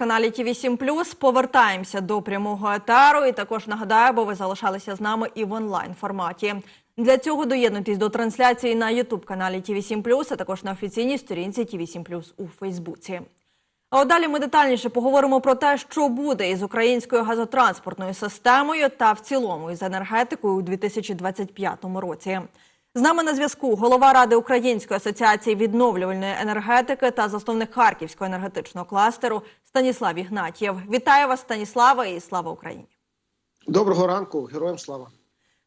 телеканалі ТІВІ 7 Повертаємося до прямого етеру. І також нагадаю, бо ви залишалися з нами і в онлайн форматі. Для цього доєднуйтесь до трансляції на Ютуб каналі ТІВІ 7 а також на офіційній сторінці ТІВІ 7 у Фейсбуці. А от далі ми детальніше поговоримо про те, що буде із українською газотранспортною системою та в цілому із енергетикою у 2025 році. З нами на зв'язку голова Ради Української асоціації відновлювальної енергетики та засновник Харківського енергетичного кластеру Станіслав Ігнатьєв. Вітаю вас, Станіслава, і слава Україні. Доброго ранку, героям слава.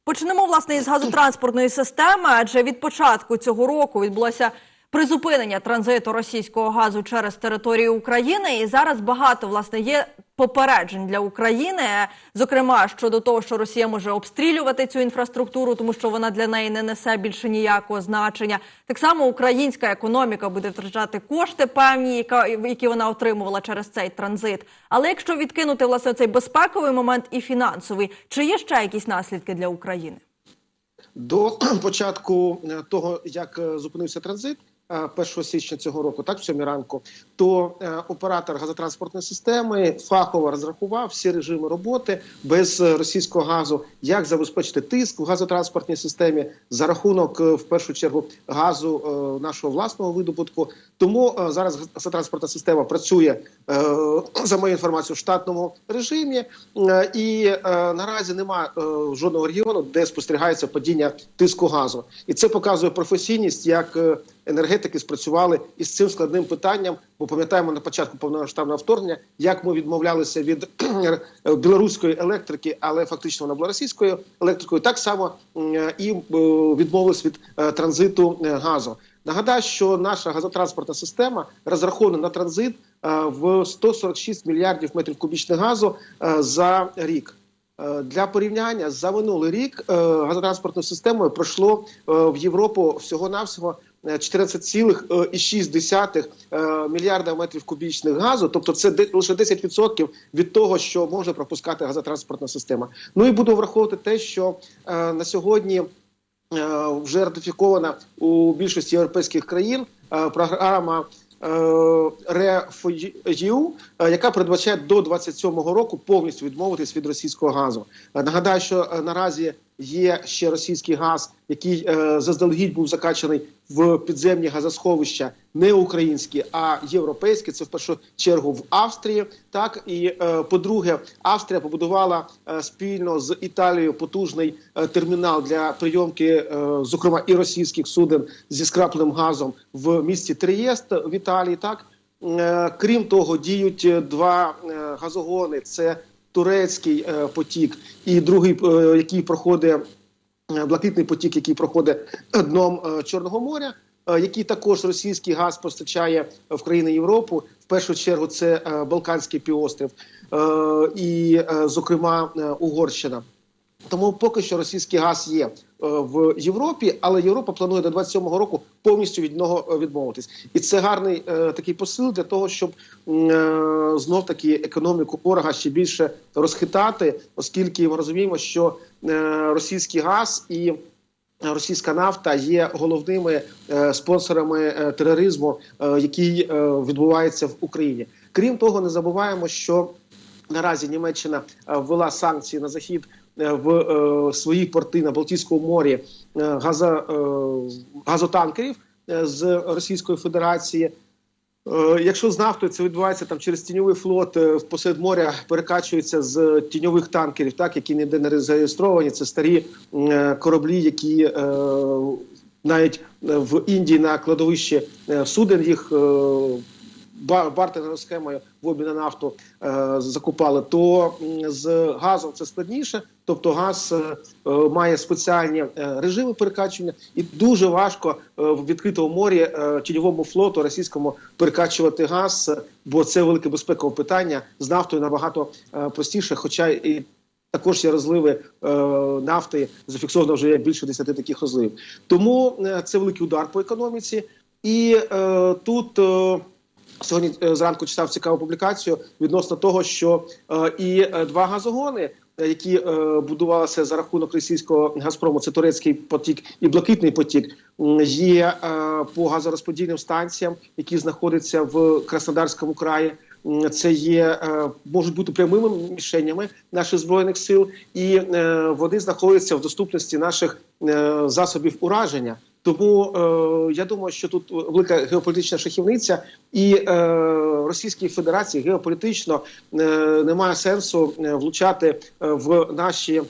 Почнемо власне із газотранспортної системи, адже від початку цього року відбулося призупинення транзиту російського газу через територію України. І зараз багато власне є попереджень для України, зокрема щодо того, що Росія може обстрілювати цю інфраструктуру, тому що вона для неї не несе більше ніякого значення. Так само українська економіка буде втрачати кошти певні, які вона отримувала через цей транзит. Але якщо відкинути власне цей безпековий момент і фінансовий, чи є ще якісь наслідки для України? До початку того, як зупинився транзит. 1 січня цього року, так в сьомій ранку, то е, оператор газотранспортної системи фахово розрахував всі режими роботи без російського газу, як забезпечити тиск в газотранспортній системі за рахунок е, в першу чергу газу е, нашого власного видобутку. Тому е, зараз газотранспортна система працює е, за моєю інформацією в штатному режимі, е, і е, наразі немає е, жодного регіону, де спостерігається падіння тиску газу, і це показує професійність як. Енергетики спрацювали із цим складним питанням. Бо пам'ятаємо на початку повномасштабного вторгнення, як ми відмовлялися від білоруської електрики, але фактично вона була російською електрикою. Так само і е, відмовились від е, транзиту е, газу. Нагадаю, що наша газотранспортна система розрахована на транзит в 146 мільярдів метрів кубічних газу за рік. Для порівняння за минулий рік газотранспортною системою пройшло в Європу всього навсього 14,6 е, мільярда метрів кубічних газу, тобто це лише 10% від того, що може пропускати газотранспортна система. Ну і буду враховувати те, що е, на сьогодні е, вже ратифікована у більшості європейських країн програма. ReFU, яка передбачає до 27-го року повністю відмовитись від російського газу. Нагадаю, що наразі є ще російський газ, який е, заздалегідь був закачаний в підземні газосховища, не українські, а європейські. Це в першу чергу в Австрії. Так і е, по-друге, Австрія побудувала е, спільно з Італією потужний е, термінал для прийомки, е, зокрема і російських суден зі скрапленим газом в місті Трієст в Італії. Так е, крім того, діють два е, газогони: це турецький е, потік, і другий, е, який проходить е, блакитний потік, який проходить дном Чорного моря. Який також російський газ постачає в країни Європу, в першу чергу це Балканський півострів і, зокрема, Угорщина. Тому поки що російський газ є в Європі, але Європа планує до 27-го року повністю від нього відмовитись, і це гарний е, такий посил для того, щоб е, знов таки економіку ворога ще більше розхитати, оскільки ми розуміємо, що е, російський газ і Російська нафта є головними е, спонсорами е, тероризму, е, який е, відбувається в Україні. Крім того, не забуваємо, що наразі Німеччина е, ввела санкції на захід Е, в е, свої порти на Балтійському морі е, газо, газотанкерів з Російської Федерації. Якщо з нафтою це відбувається там через тіньовий флот посеред моря, перекачується з тіньових танкерів, так які ніде не зареєстровані. Це старі кораблі, які навіть в Індії на кладовищі суден їх бартерною схемою в обмін на нафту е, закупали, то з газом це складніше. Тобто газ е, має спеціальні е, режими перекачування, і дуже важко е, в відкритому морі е, тіньовому флоту російському перекачувати газ, бо це велике безпекове питання з нафтою набагато е, простіше, хоча і. Також є розливи е, нафти, зафіксовано вже більше 10 таких розливів. Тому е, це великий удар по економіці, і е, тут е, Сьогодні е, зранку читав цікаву публікацію відносно того, що е, і е, два газогони, які будувалися за рахунок російського газпрому, це турецький потік і блакитний потік, є по газорозподільним станціям, які знаходяться в Краснодарському краї. це є е, можуть бути прямими мішенями наших збройних сил, і е, вони знаходяться в доступності наших е, засобів ураження. Тому е, я думаю, що тут велика геополітична шахівниця, і е, Російській Федерації геополітично е, немає сенсу е, влучати е, в наші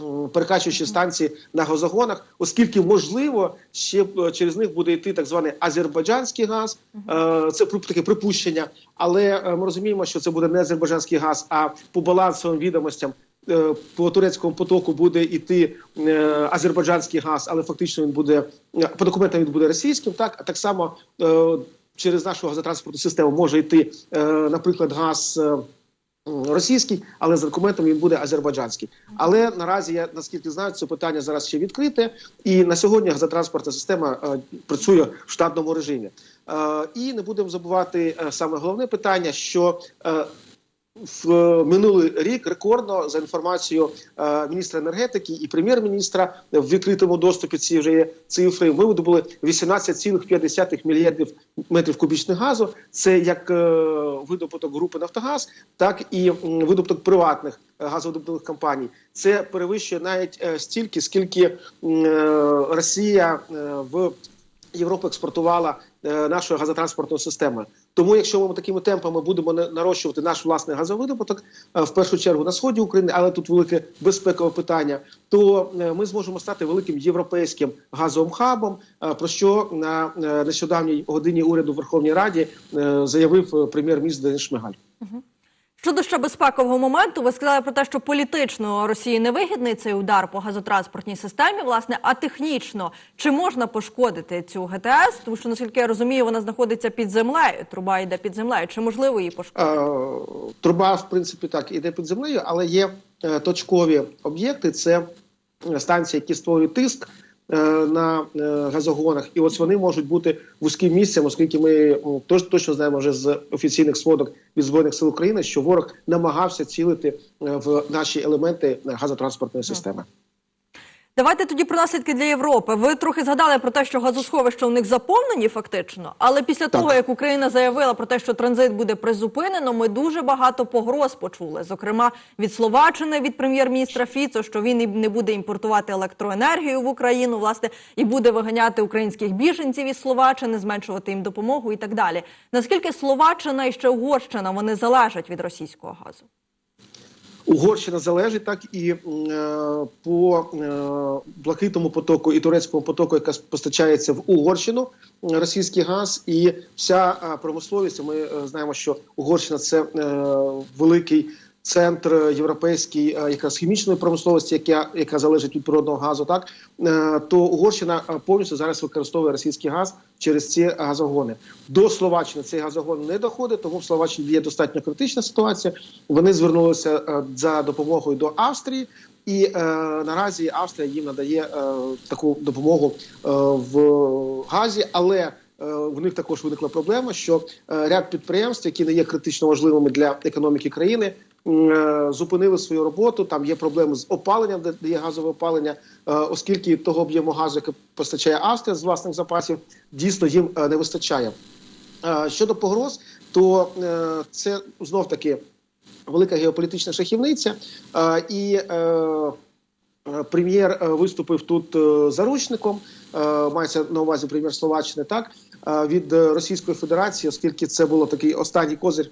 м, перекачуючі станції на газогонах, оскільки можливо ще е, через них буде йти так званий азербайджанський газ. Це таке припущення, але ми розуміємо, що це буде не азербайджанський газ, а по балансовим відомостям. Е, По турецькому потоку буде йти е, азербайджанський газ, але фактично він буде е, по документам він буде російським. Так а так само через нашу газотранспортну систему може йти, наприклад, газ. Російський, але за документом він буде азербайджанський. Але наразі я наскільки знаю, це питання зараз ще відкрите, і на сьогодні газотранспортна система працює в штатному режимі. І не будемо забувати саме головне питання, що в е, минулий рік рекордно за інформацією е, міністра енергетики і прем'єр-міністра в відкритому доступі ці вже є цифри. Видобули 18,5 мільярдів метрів кубічних газу. Це як е, видобуток групи Нафтогаз, так і м, видобуток приватних е, газовидобувних компаній. Це перевищує навіть е, стільки, скільки е, Росія е, в Європу експортувала е, нашою газотранспортною системою. Тому, якщо ми такими темпами будемо на- нарощувати наш власний газовидобуток, е, в першу чергу на сході України, але тут велике безпекове питання, то е, ми зможемо стати великим європейським газовим хабом. е, Про що на нещодавній годині уряду в Верховній Раді заявив прем'єр-міністр Денис Шмигаль. Щодо ще безпекового моменту, ви сказали про те, що політично Росії не вигідний цей удар по газотранспортній системі, власне, а технічно чи можна пошкодити цю ГТС? Тому що наскільки я розумію, вона знаходиться під землею. Труба йде під землею. Чи можливо її пошкодити? Е, Труба, в принципі, так іде під землею, але є е, точкові об'єкти. Це станції, які створюють тиск на е, газогонах, і ось вони можуть бути вузьким місцем, оскільки ми точно знаємо вже з офіційних сводок від збройних сил України, що ворог намагався цілити е, в наші елементи газотранспортної системи. Давайте тоді про наслідки для Європи. Ви трохи згадали про те, що газосховища у них заповнені фактично, але після Так. того, як Україна заявила про те, що транзит буде призупинено, ми дуже багато погроз почули. Зокрема, від Словаччини, від прем'єр-міністра Фіцо, що він і не буде імпортувати електроенергію в Україну, власне, і буде виганяти українських біженців із Словаччини, зменшувати їм допомогу і так далі. Наскільки Словаччина і ще Угорщина вони залежать від російського газу? Угорщина залежить так і е, по е, блакитному потоку і турецькому потоку, яка постачається в Угорщину, російський газ, і вся е, промисловість. Ми знаємо, що Угорщина це великий центр європейський е, якраз хімічної промисловості, яка, яка залежить від природного газу. Так е, то Угорщина е, повністю зараз використовує російський газ через ці газогони. До Словаччини цей газогон не доходить, тому в Словаччині є достатньо критична ситуація. Вони звернулися за допомогою до Австрії, і е, наразі Австрія їм надає е, таку допомогу е, в газі, але в них також виникла проблема, що ряд підприємств, які не є критично важливими для економіки країни, зупинили свою роботу. Там є проблеми з опаленням, де є газове опалення, е, оскільки того об'єму газу, який постачає Австрія з власних запасів, дійсно їм е, не вистачає. Е, Щодо погроз, то е, це знов таки велика геополітична шахівниця, Е, і е, е, прем'єр е, виступив тут е, заручником. е, Мається на увазі прем'єр Словаччини, так е, від е, Російської Федерації, оскільки це було такий останній козир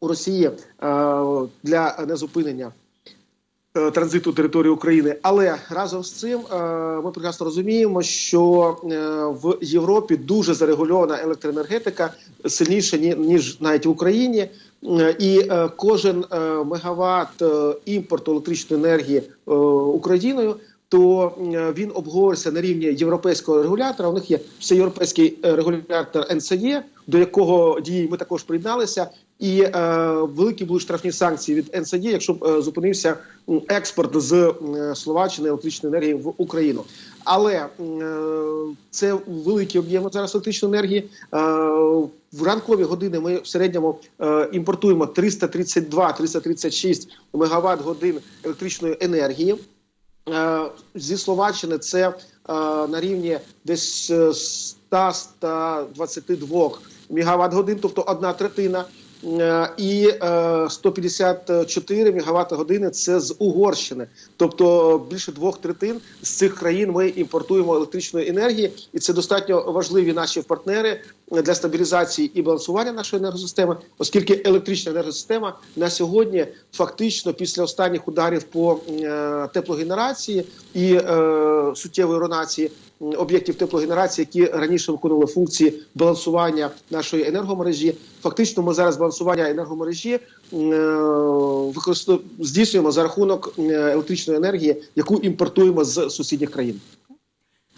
у Росії е, для незупинення е, транзиту території України. Але разом з цим е, ми прекрасно розуміємо, що в Європі дуже зарегульована електроенергетика сильніше ніж навіть в Україні. І кожен мегаватт імпорту електричної енергії Україною. То е, він обговорюється на рівні європейського регулятора. У них є всеєвропейський е, регулятор НСЄ, до якого дії ми також приєдналися. І е, великі будуть штрафні санкції від НСЄ, якщо б е, зупинився експорт з е, Словаччини електричної енергії в Україну. Але е, це великі об'єми зараз електричної енергії. Е, в ранкові години ми в середньому е, імпортуємо 332-336 мегаватт годин електричної енергії. Е, зі Словаччини це е, на рівні десь е, 100-122 мегаватт годин, тобто одна третина. е, і е, 154 мегаватт години це з Угорщини. Тобто більше двох третин з цих країн ми імпортуємо електричної енергії, і це достатньо важливі наші партнери для стабілізації і балансування нашої енергосистеми, оскільки електрична енергосистема на сьогодні фактично після останніх ударів по е, теплогенерації і е, суттєвої ронації об'єктів теплогенерації, які раніше виконували функції балансування нашої енергомережі. Фактично, ми зараз балансування енергомережі е, здійснюємо за рахунок електричної енергії, яку імпортуємо з сусідніх країн.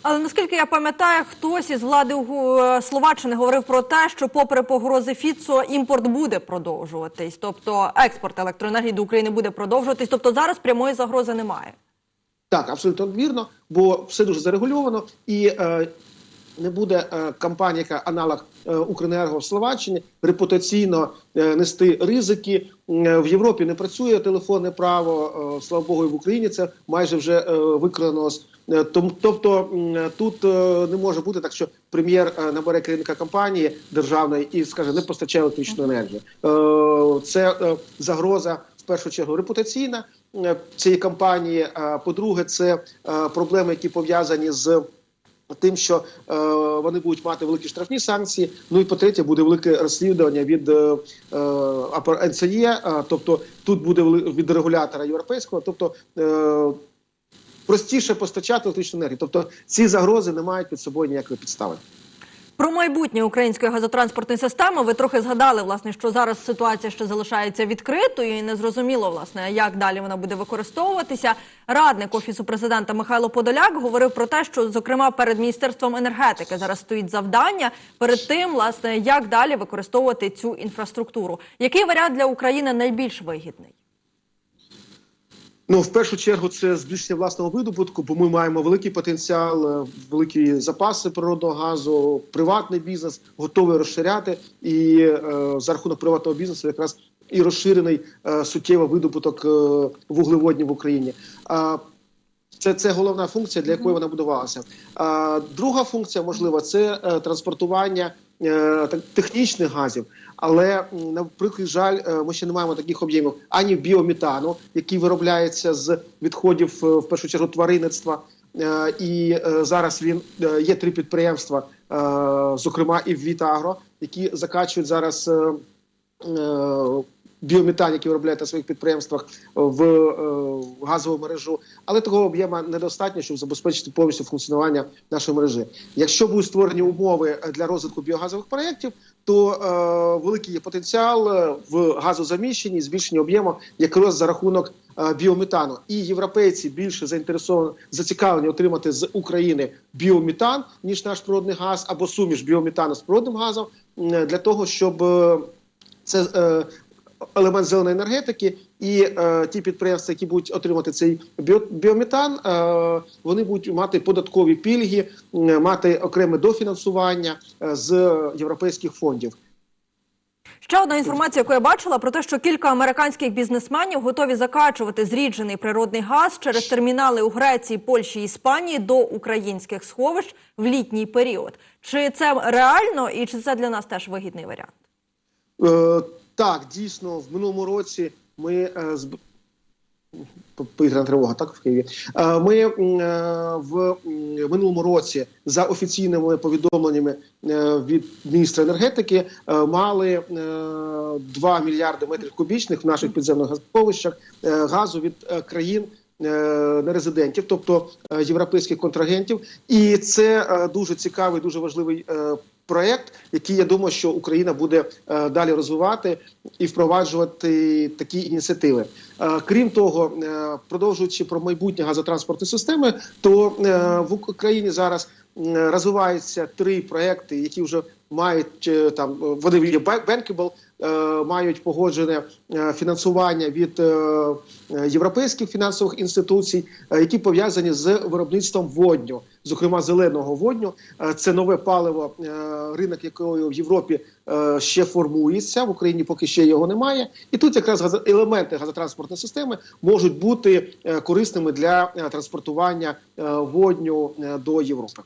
Але наскільки я пам'ятаю, хтось із влади е, Словаччини говорив про те, що, попри погрози Фіцо, імпорт буде продовжуватись, тобто експорт електроенергії до України буде продовжуватись. Тобто зараз прямої загрози немає. Так, абсолютно вірно, бо все дуже зарегульовано і е, не буде е, компанія, яка аналог е, Укренерго в Словаччині, репутаційно е, нести ризики. В Європі не працює телефонне право. слава Богу, і в Україні це майже вже виконано. Тобто тут не може бути так, що прем'єр набере керівника компанії державної і скаже, не постачає електричну енергію. Це загроза в першу чергу репутаційна цієї компанії. По-друге, це проблеми, які пов'язані з. Тим, що е, вони будуть мати великі штрафні санкції. Ну і по-третє, буде велике розслідування від е, е, е, тобто тут буде від регулятора європейського, тобто е, простіше постачати електричну енергію. Тобто ці загрози не мають під собою ніякої підстави. Про майбутнє української газотранспортної системи ви трохи згадали, власне, що зараз ситуація ще залишається відкритою і незрозуміло, власне, як далі вона буде використовуватися. Радник офісу президента Михайло Подоляк говорив про те, що зокрема перед міністерством енергетики зараз стоїть завдання перед тим, власне, як далі використовувати цю інфраструктуру. Який варіант для України найбільш вигідний? Ну, в першу чергу, це збільшення власного видобутку, бо ми маємо великий потенціал, е, великі запаси природного газу, приватний бізнес готовий розширяти, і е, за рахунок приватного бізнесу якраз і розширений е, суттєво видобуток е, вуглеводнів в Україні. А це, це головна функція, для якої вона будувалася. А, друга функція, можливо, це е, транспортування е, технічних газів. Але наприклад, жаль, е, ми ще не маємо таких об'ємів ані біометану, який виробляється з відходів е, в першу чергу тваринництва. Е, І е, зараз він е, є три підприємства, е, зокрема і в Вітагро, які закачують зараз е, е, біометан, який виробляють на своїх підприємствах в е, газову мережу, але такого об'єму недостатньо, щоб забезпечити повністю функціонування нашої мережі. Якщо будуть створені умови для розвитку біогазових проєктів, то е, великий є потенціал е, в газозаміщенні, збільшенні об'єму якраз за рахунок е, біометану. І європейці більше заінтересовані зацікавлені отримати з України біометан ніж наш природний газ або суміш біометану з природним газом для того, щоб е, це е, елемент зеленої енергетики, і е, ті підприємства, які будуть отримати цей біо, біометан, е, вони будуть мати податкові пільги, м, мати окреме дофінансування е, з європейських фондів. Ще одна інформація, яку я бачила, про те, що кілька американських бізнесменів готові закачувати зріджений природний газ через термінали у Греції, Польщі і Іспанії до українських сховищ в літній період. Чи це реально і чи це для нас теж вигідний варіант? Так, дійсно, в минулому році ми е, зб... повітряна тривога, так в Києві. Е, ми е, в минулому році за офіційними повідомленнями від міністра енергетики мали е, 2 мільярди метрів кубічних в наших підземних газосховищах газу від країн. Нерезидентів, тобто європейських контрагентів, і це дуже цікавий, дуже важливий проект, який я думаю, що Україна буде е, далі розвивати і впроваджувати такі ініціативи. Е, крім того, е, продовжуючи про майбутнє газотранспортної системи, то в Україні зараз розвиваються три проекти, які вже мають е, там е, вони є bankable, е, мають погоджене фінансування від європейських фінансових інституцій, які пов'язані з виробництвом водню, зокрема зеленого водню. Це нове паливо, ринок якого в Європі ще формується в Україні, поки ще його немає. І тут якраз елементи газотранспортної системи можуть бути корисними для транспортування водню до Європи.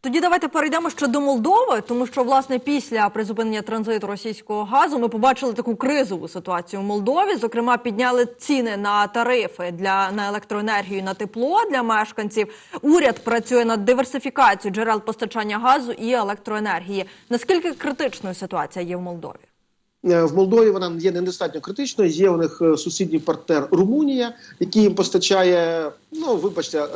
Тоді давайте перейдемо ще до Молдови, тому що власне після призупинення транзиту російського газу ми побачили таку кризову ситуацію в Молдові. Зокрема, підняли ціни на тарифи для на електроенергію, на тепло для мешканців. Уряд працює над диверсифікацією джерел постачання газу і електроенергії. Наскільки критичною ситуація є в Молдові? Е, В Молдові вона є недостатньо критичною. Є у них е, сусідній партнер Румунія, який їм постачає. Ну вибачте, е,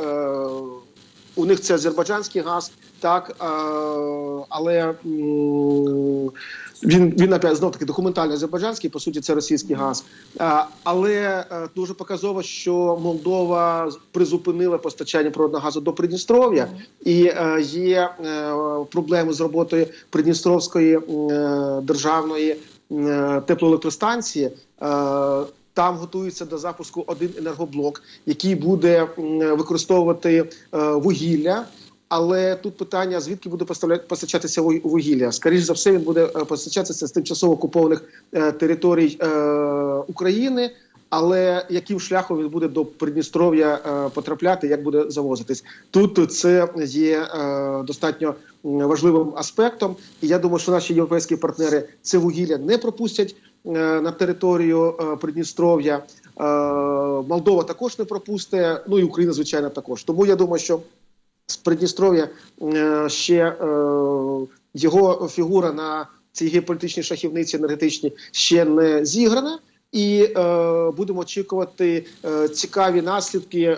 у них це азербайджанський газ, так е, але він він знов таки документально азербайджанський, по суті, це російський газ. Е, але е, дуже показово, що Молдова призупинила постачання природного газу до Придністров'я, і є проблеми з роботою Придністровської державної теплоелектростанції. Там готується до запуску один енергоблок, який буде використовувати е, вугілля. Але тут питання: звідки буде постачатися вуг- вугілля? Скоріше за все, він буде е, постачатися з тимчасово окупованих е, територій України. Але яким шляхом він буде до Придністров'я потрапляти, як буде завозитись? Тут це є достатньо важливим аспектом. І я думаю, що наші європейські партнери це вугілля не пропустять на територію е, Придністров'я. Е, Молдова також не пропустить, ну і Україна, звичайно, також. Тому я думаю, що з Придністров'я е, ще е, його фігура на цій геополітичній шахівниці енергетичній ще не зіграна. І е, будемо очікувати е, цікаві наслідки е,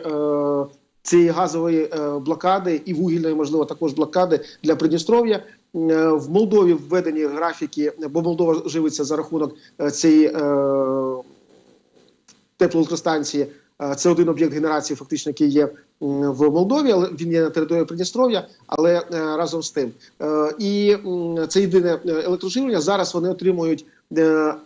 цієї газової е, блокади і вугільної, можливо, також блокади для Придністров'я. Е, в Молдові введені графіки, бо Молдова живиться за рахунок е, цієї е, теплоелектростанції. Е, Це один об'єкт генерації, фактично, який є в Молдові, але він є на території Придністров'я, але разом з тим. І це єдине електроживлення. Зараз вони отримують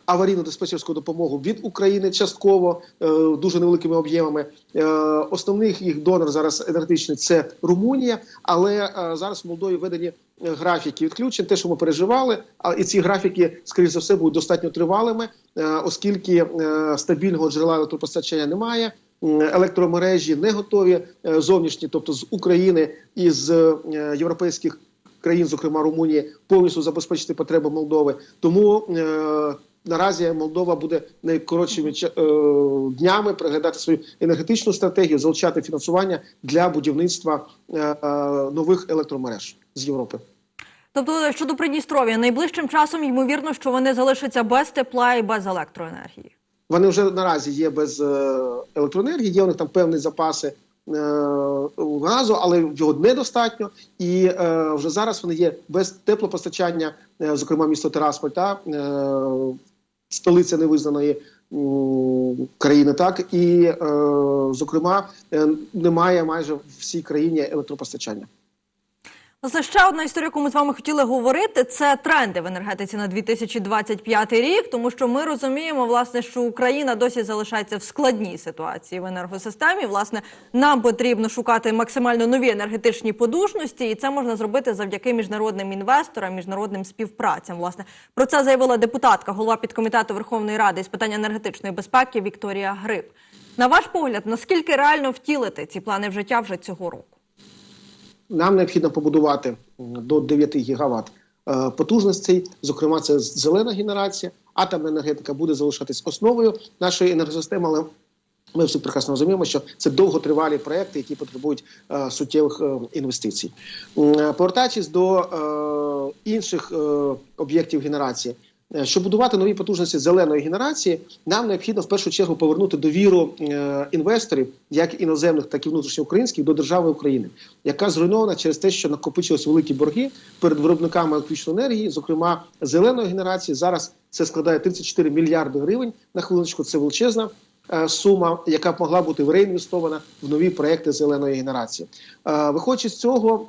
аварійну диспетчерську допомогу від України частково е, дуже невеликими об'ємами. Е, Основний їх донор зараз енергетичний це Румунія, але е, зараз в Молдові введені е, графіки відключень, те, що ми переживали, і ці графіки, скоріш за все, будуть достатньо тривалими, е, оскільки е, стабільного джерела електропостачання немає. Електромережі не готові е, зовнішні, тобто з України і з е, європейських країн, зокрема Румунії, повністю забезпечити потреби Молдови. Тому е, наразі Молдова буде найкоротшими е, днями приглядати свою енергетичну стратегію, залучати фінансування для будівництва е, е, нових електромереж з Європи. Тобто щодо Придністров'я, найближчим часом ймовірно, що вони залишаться без тепла і без електроенергії. Вони вже наразі є без е, електроенергії, є у них там певні запаси газу, але його недостатньо. І е, вже зараз вони є без теплопостачання, е, зокрема місто Тирасполь та е, столиця невизнаної країни. Так і е, зокрема е, немає майже в всій країні електропостачання. Власне, ще одна історія, яку ми з вами хотіли говорити, це тренди в енергетиці на 2025 рік, тому що ми розуміємо, власне, що Україна досі залишається в складній ситуації в енергосистемі. Власне, нам потрібно шукати максимально нові енергетичні подушності, і це можна зробити завдяки міжнародним інвесторам, міжнародним співпрацям. Власне, про це заявила депутатка, голова підкомітету Верховної Ради з питань енергетичної безпеки Вікторія Гриб. На ваш погляд, наскільки реально втілити ці плани в життя вже цього року? Нам необхідно побудувати до 9 гігават е, потужностей. Зокрема, це зелена генерація. Атомна енергетика буде залишатись основою нашої енергосистеми, але ми всі прекрасно розуміємо, що це довготривалі проекти, які потребують е, суттєвих е, інвестицій. Е, Повертаючись до е, інших е, об'єктів генерації. Е, Щоб будувати нові потужності зеленої генерації, нам необхідно в першу чергу повернути довіру е, інвесторів, як іноземних, так і внутрішньоукраїнських, до держави України, яка зруйнована через те, що накопичились великі борги перед виробниками електричної енергії, зокрема зеленої генерації. Зараз це складає 34 мільярди гривень на хвилиночку. Це величезна е, сума, яка б могла бути реінвестована в нові проекти зеленої генерації. Виходячи з цього.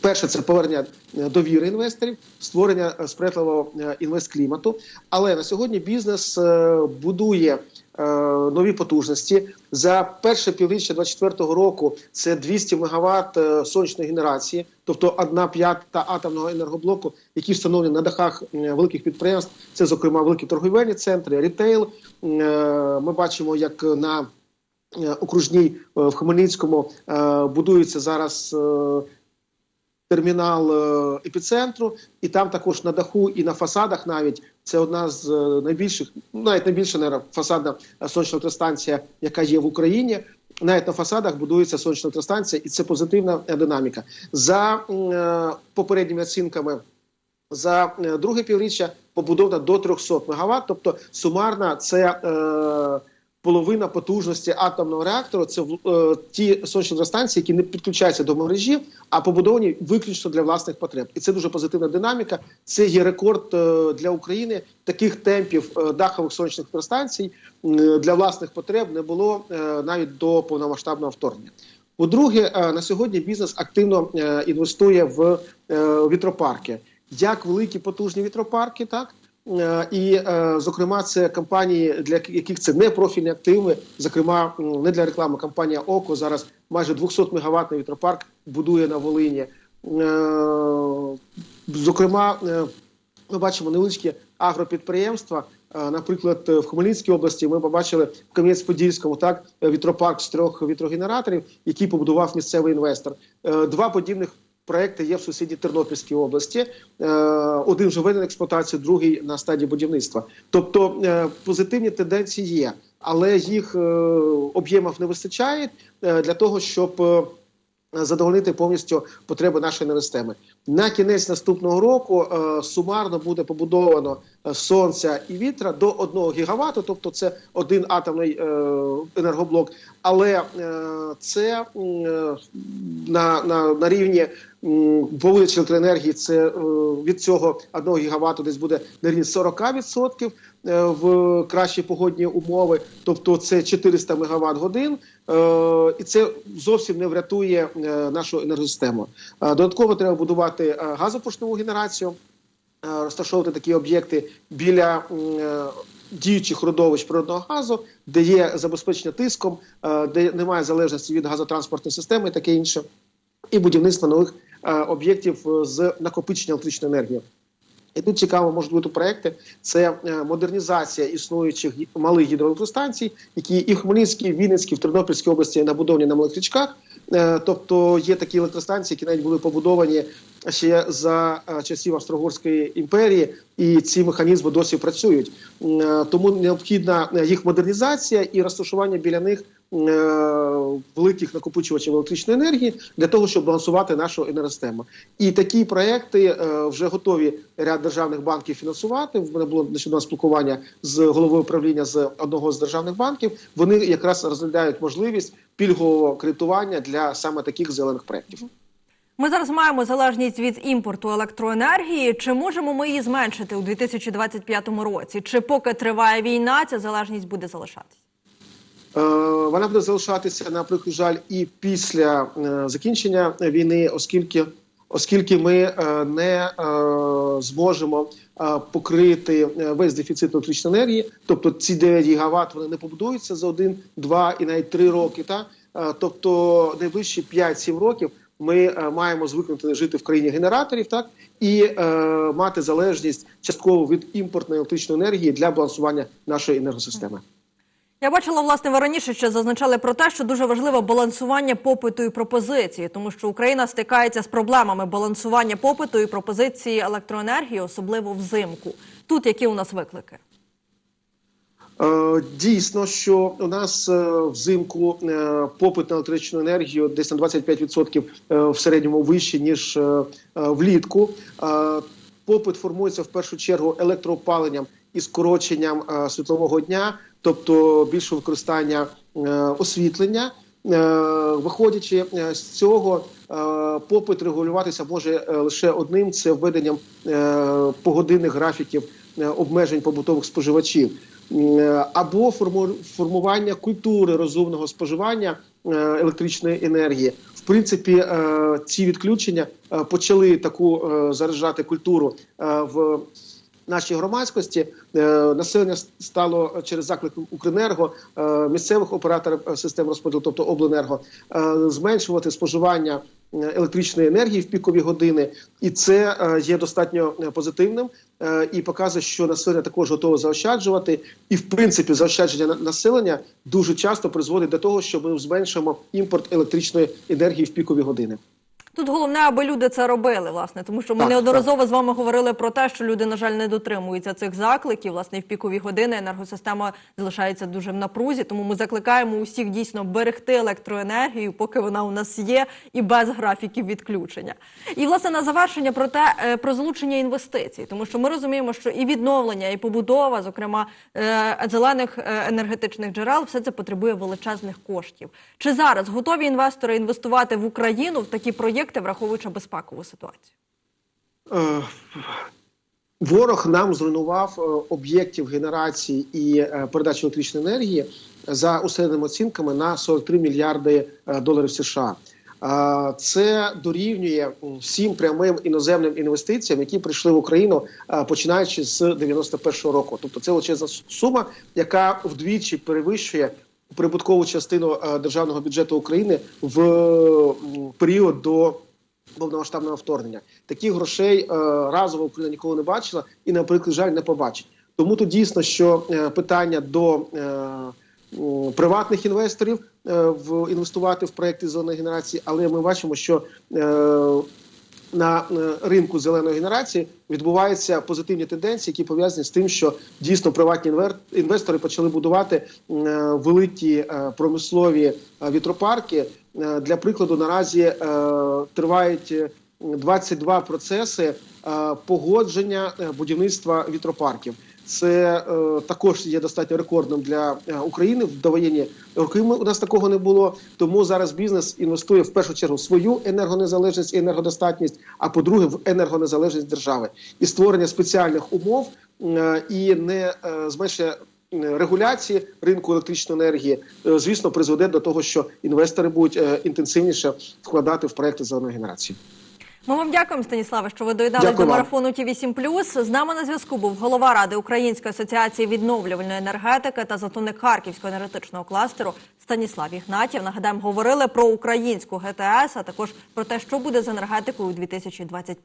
Перше, це повернення е, довіри інвесторів, створення е, сприятливого е, інвестклімату. Але на сьогодні бізнес будує нові потужності. За перше півріччя 2024 року це 200 МВт е, сонячної генерації, тобто одна п'ята атомного енергоблоку, які встановлені на дахах великих підприємств. Це, зокрема, великі торговельні центри, рітейл. Ми бачимо, як на окружній в Хмельницькому будуються зараз. Термінал е, епіцентру, і там також на даху і на фасадах навіть це одна з е, найбільших, ну, навіть найбільша наверно, фасадна е, сонячна електростанція, яка є в Україні. Навіть на фасадах будується сонячна електростанція, і це позитивна динаміка. За попередніми оцінками, за друге півріччя побудовано до 300 МВт, тобто сумарна це е, половина потужності атомного реактору. Це е, ті сонячні електростанції, які не підключаються до мережі, а побудовані виключно для власних потреб. І це дуже позитивна динаміка. Це є рекорд е, для України. Таких темпів е, дахових сонячних електростанцій е, для власних потреб не було е, навіть до повномасштабного вторгнення. По-друге, е, на сьогодні бізнес активно е, інвестує в е, вітропарки. Як великі потужні вітропарки, так і, е, зокрема, це компанії, для яких це не профільні активи. Зокрема, не для реклами. Компанія ОКО зараз майже 200 мегаваттний вітропарк будує на Волині. Е, Зокрема, е, ми бачимо невеличкі агропідприємства. Е, Наприклад, е, в Хмельницькій області ми побачили в Кам'янець-Подільському так е, вітропарк з трьох вітрогенераторів, який побудував місцевий інвестор. Е, Два подібних проекти є в сусідній Тернопільській області. Е, Один вже введений експлуатацію, другий на стадії будівництва. Тобто е, позитивні тенденції є, але їх е, об'ємів не вистачає для того, щоб задовольнити повністю потреби нашої енергосистеми. На кінець наступного року е, сумарно буде побудовано е, сонця і вітра до 1 гігавату, тобто це один атомний е, енергоблок. Але е, це е, на, на, на рівні м, по вулиці електроенергії це е, від цього 1 гігавату десь буде на рівні 40% е, в кращі погодні умови, тобто це 400 мегаватт годин, е, і це зовсім не врятує е, нашу енергосистему. Е, Додатково треба будувати е, генерацію, е, розташовувати такі об'єкти біля е, діючих родовищ природного газу, де є забезпечення тиском, е, де немає залежності від газотранспортної системи і таке інше, і будівництво нових е, об'єктів е, з накопичення електричної енергії. І тут цікаво можуть бути проекти. Це е, модернізація існуючих малих гідроелектростанцій, які і в Хмельницькій, і в Вінницькій, в Тернопільській області набудовані на електричках. Е, Тобто є такі електростанції, які навіть були побудовані ще за е, часів Австро-Угорської імперії, і ці механізми досі працюють. Тому необхідна їх модернізація і розташування біля них великих накопичувачів електричної енергії для того, щоб балансувати нашу енергосистему. І такі проекти е, вже готові ряд державних банків фінансувати. В мене було нещодавно спілкування з головою управління з одного з державних банків. Вони якраз розглядають можливість пільгового кредитування для саме таких зелених проєктів. Ми зараз маємо залежність від імпорту електроенергії. Чи можемо ми її зменшити у 2025 році? Чи поки триває війна, ця залежність буде залишатися? Е, Вона буде залишатися на прикладі жаль і після е, закінчення війни, оскільки оскільки ми е, не зможемо покрити весь дефіцит електричної енергії, тобто ці 9 гігават вони не побудуються за один, два і навіть три роки. Та тобто найближчі 5-7 років ми маємо звикнути жити в країні генераторів, так і мати залежність частково від імпортної електричної енергії для балансування нашої енергосистеми. Я бачила, власне, ви раніше ще зазначали про те, що дуже важливо балансування попиту і пропозиції, тому що Україна стикається з проблемами балансування попиту і пропозиції електроенергії, особливо взимку. Тут які у нас виклики? Е, Дійсно, що у нас е, взимку е, попит на електричну енергію десь на 25% е, в середньому вище ніж влітку. Попит формується в першу чергу електроопаленням і скороченням світлового дня, тобто більше використання е, освітлення. Е, Виходячи е, з цього, попит регулюватися може лише одним: це введенням погодинних графіків обмежень побутових споживачів. Або форму- формування культури розумного споживання електричної енергії. В принципі, ці відключення почали таку заражати культуру в нашій громадськості. Е, Населення стало через заклик Укренерго, е, місцевих операторів е, систем розподілу, тобто обленерго, зменшувати споживання електричної енергії в пікові години, і це є достатньо позитивним і показує, що населення також готове заощаджувати. І в принципі, заощадження населення дуже часто призводить до того, що ми зменшимо імпорт електричної енергії в пікові години. Тут головне, аби люди це робили, власне, тому що ми Так, неодноразово з вами говорили про те, що люди, на жаль, не дотримуються цих закликів. Власне, в пікові години енергосистема залишається дуже в напрузі. Тому ми закликаємо усіх дійсно берегти електроенергію, поки вона у нас є, і без графіків відключення. І власне на завершення про те е, про залучення інвестицій, тому що ми розуміємо, що і відновлення, і побудова, зокрема е, зелених е, енергетичних джерел, все це потребує величезних коштів. Чи зараз готові інвестори інвестувати в Україну в такі проєкти, враховуючи безпекову ситуацію? Е, Ворог нам зруйнував е, об'єктів генерації і е, передачі електричної енергії за усередними оцінками на 43 мільярди доларів США. Це дорівнює всім прямим іноземним інвестиціям, які прийшли в Україну починаючи з 91-го року. Тобто це величезна сума, яка вдвічі перевищує прибуткову частину е, державного бюджету України в період до повномасштабного вторгнення. Таких грошей е, разово Україна ніколи не бачила і, на прикладі жаль, не побачить. Тому тут дійсно, що е, питання до е, приватних інвесторів е, в інвестувати в проекти зеленої генерації, але ми бачимо, що е, на е, ринку зеленої генерації відбуваються позитивні тенденції, які пов'язані з тим, що дійсно приватні інвестори почали будувати е, великі е, промислові вітропарки. Для прикладу, наразі тривають е, 22 процеси погодження будівництва вітропарків. Це е, також є достатньо рекордним для е, України в довоєнні роки. У нас такого не було. Тому зараз бізнес інвестує в першу чергу в свою енергонезалежність і енергодостатність, а по-друге, в енергонезалежність держави і створення спеціальних умов е, і не е, зменшення е, регуляції ринку електричної енергії, е, звісно, призведе до того, що інвестори будуть е, інтенсивніше вкладати в проекти зеленої генерації. Ми вам дякуємо, Станіславе, що ви доїдали до марафону Ті 8 З нами на зв'язку був голова ради Української асоціації відновлювальної енергетики та затоник Харківського енергетичного кластеру Станіслав Ігнатів. Нагадаємо, говорили про українську ГТС, а також про те, що буде з енергетикою у 2025